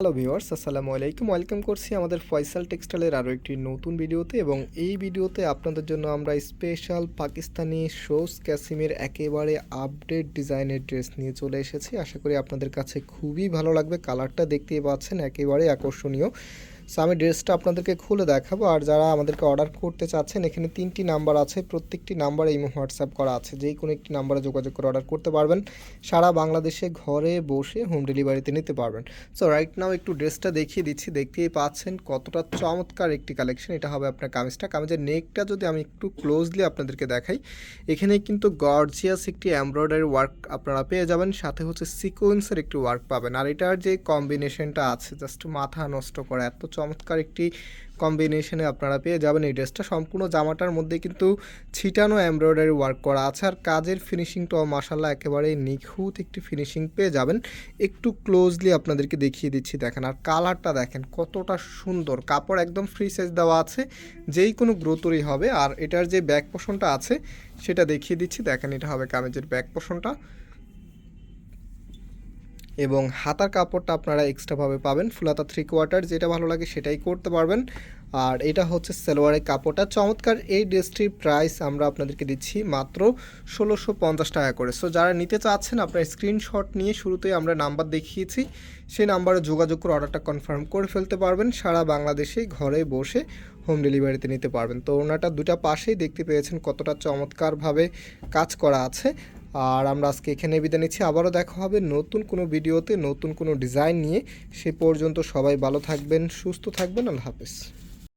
Hello viewers আসসালামু আলাইকুম। Welcome করছি আমাদের ফয়সাল টেক্সটাইলের আরও একটি নতুন ভিডিওতে এবং এই ভিডিওতে আপনাদের জন্য আমরা স্পেশাল পাকিস্তানি শোস ক্যাসিমের একেবারে আপডেট ডিজাইনের ড্রেস নিয়ে চলে এসেছি। আশা করি আপনাদের কাছে খুবই ভালো লাগবে। কালারটা দেখতেই পাচ্ছেন, একেবারে আকর্ষণীয়। সো আমি ড্রেসটা আপনাদেরকে খুলে দেখাবো। আর যারা আমাদেরকে অর্ডার করতে চাচ্ছেন, এখানে তিনটি নাম্বার আছে। প্রত্যেকটি নাম্বারে ইমো, হোয়াটসঅ্যাপ করা আছে। যেই কোনো একটি নাম্বারে যোগাযোগ করে অর্ডার করতে পারবেন। সারা বাংলাদেশে ঘরে বসে হোম ডেলিভারিতে নিতে পারবেন। সো রাইট নাও একটু ড্রেসটা দেখিয়ে দিচ্ছি। দেখতেই পাচ্ছেন কতটা চমৎকার একটি কালেকশন। এটা হবে আপনার কামিজটা। কামিজের নেকটা যদি আমি একটু ক্লোজলি আপনাদেরকে দেখাই, এখানে কিন্তু গর্জিয়াস একটি এমব্রয়ডারি ওয়ার্ক আপনারা পেয়ে যাবেন। সাথে হচ্ছে সিকোয়েন্সের একটি ওয়ার্ক পাবেন। আর এটার যে কম্বিনেশনটা আছে জাস্ট মাথা নষ্ট করা, এত চমৎকার একটি কম্বিনেশনে আপনারা পেয়ে যাবেন। এই ড্রেসটা সম্পূর্ণ জামাটার মধ্যে কিন্তু ছিটানো এমব্রয়ডারি ওয়ার্ক করা আছে। আর কাজের ফিনিশিংটাও মাসাল্লাহ একেবারে নিখুঁত একটি ফিনিশিং পেয়ে যাবেন। একটু ক্লোজলি আপনাদেরকে দেখিয়ে দিচ্ছি, দেখেন। আর কালারটা দেখেন, কতটা সুন্দর। কাপড় একদম ফ্রি সাইজ দেওয়া আছে, যেই কোনো গ্রোথরই হবে। আর এটার যে ব্যাক পোষণটা আছে, সেটা দেখিয়ে দিচ্ছি। দেখেন, এটা হবে কামেজের ব্যাক পোষণটা এবং হাতার কাপড়টা আপনারা এক্সট্রাভাবে পাবেন। ফুলাতা থ্রি কোয়ার্টার যেটা ভালো লাগে সেটাই করতে পারবেন। আর এটা হচ্ছে সালোয়ারের কাপড়টা। চমৎকার এই ড্রেসটির প্রাইস আমরা আপনাদেরকে দিচ্ছি মাত্র ষোলোশো পঞ্চাশ টাকা করে। সো যারা নিতে চাচ্ছেন, আপনার স্ক্রিনশট নিয়ে শুরুতেই আমরা নাম্বার দেখিয়েছি। সেই নাম্বারে যোগাযোগ করে অর্ডারটা কনফার্ম করে ফেলতে পারবেন। সারা বাংলাদেশেই ঘরে বসে হোম ডেলিভারিতে নিতে পারবেন। তো, ওনাটা দুটা পাশেই দেখতে পেয়েছেন কতটা চমৎকারভাবে কাজ করা আছে। আর আমরা আজকে এখানে বিদায় নিচ্ছি। আবারও দেখা হবে নতুন কোনো ভিডিওতে, নতুন কোনো ডিজাইন নিয়ে। সে পর্যন্ত সবাই ভালো থাকবেন, সুস্থ থাকবেন। আল্লাহ হাফেজ।